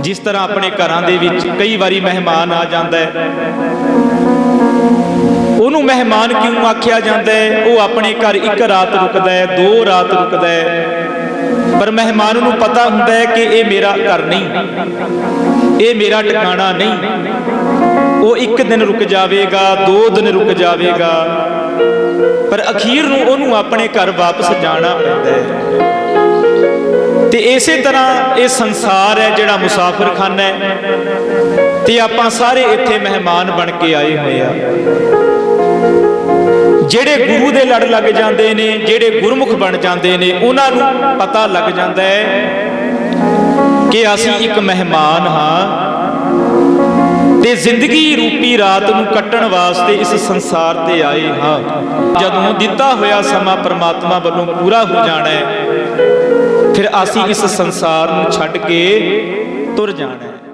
ਜਿਸ ਤਰ੍ਹਾਂ ਆਪਣੇ ਘਰਾਂ ਦੇ ਵਿੱਚ ਕਈ ਵਾਰੀ ਮਹਿਮਾਨ ਆ ਜਾਂਦਾ ਹੈ। ਉਹਨੂੰ ਮਹਿਮਾਨ ਕਿਉਂ ਆਖਿਆ ਜਾਂਦਾ ਹੈ? ਉਹ ਆਪਣੇ ਘਰ ਇੱਕ ਰਾਤ ਰੁਕਦਾ ਹੈ, ਦੋ ਰਾਤ ਰੁਕਦਾ ਹੈ। ਪਰ ਮਹਿਮਾਨ ਨੂੰ ਪਤਾ ਹੁੰਦਾ ਹੈ ਕਿ ਇਹ ਮੇਰਾ ਘਰ ਨਹੀਂ। ਇਹ ਮੇਰਾ ਟਿਕਾਣਾ ਨਹੀਂ। ਉਹ ਇੱਕ ਦਿਨ ਰੁਕ ਜਾਵੇਗਾ, ਦੋ ਦਿਨ ਰੁਕ ਜਾਵੇਗਾ। ਪਰ ਅਖੀਰ ਨੂੰ ਉਹਨੂੰ ਆਪਣੇ ਘਰ ਵਾਪਸ ਜਾਣਾ ਪੈਂਦਾ ਹੈ। ਇਸੇ ਤਰ੍ਹਾਂ ਇਹ ਸੰਸਾਰ ਹੈ ਜਿਹੜਾ ਮੁਸਾਫਰਖਾਨਾ ਹੈ ਤੇ ਆਪਾਂ ਸਾਰੇ ਇੱਥੇ ਮਹਿਮਾਨ ਬਣ ਕੇ ਆਏ ਹੋਏ ਆ। ਜਿਹੜੇ ਗੁਰੂ ਦੇ ਲੜ ਲੱਗ ਜਾਂਦੇ ਨੇ, ਜਿਹੜੇ ਗੁਰਮੁਖ ਬਣ ਜਾਂਦੇ ਨੇ, ਉਹਨਾਂ ਨੂੰ ਪਤਾ ਲੱਗ ਜਾਂਦਾ ਹੈ ਕਿ ਅਸੀਂ ਇੱਕ ਮਹਿਮਾਨ ਹਾਂ ਤੇ ਜ਼ਿੰਦਗੀ ਰੂਪੀ ਰਾਤ ਨੂੰ ਕੱਟਣ ਵਾਸਤੇ ਇਸ ਸੰਸਾਰ ਤੇ ਆਏ ਹਾਂ। ਜਦੋਂ ਦਿੱਤਾ ਹੋਇਆ ਸਮਾਂ ਪਰਮਾਤਮਾ ਵੱਲੋਂ ਪੂਰਾ ਹੋ ਜਾਣਾ ਹੈ ਫਿਰ ਅਸੀਂ ਇਸ ਸੰਸਾਰ ਨੂੰ ਛੱਡ ਕੇ ਤੁਰ ਜਾਣਾ ਹੈ।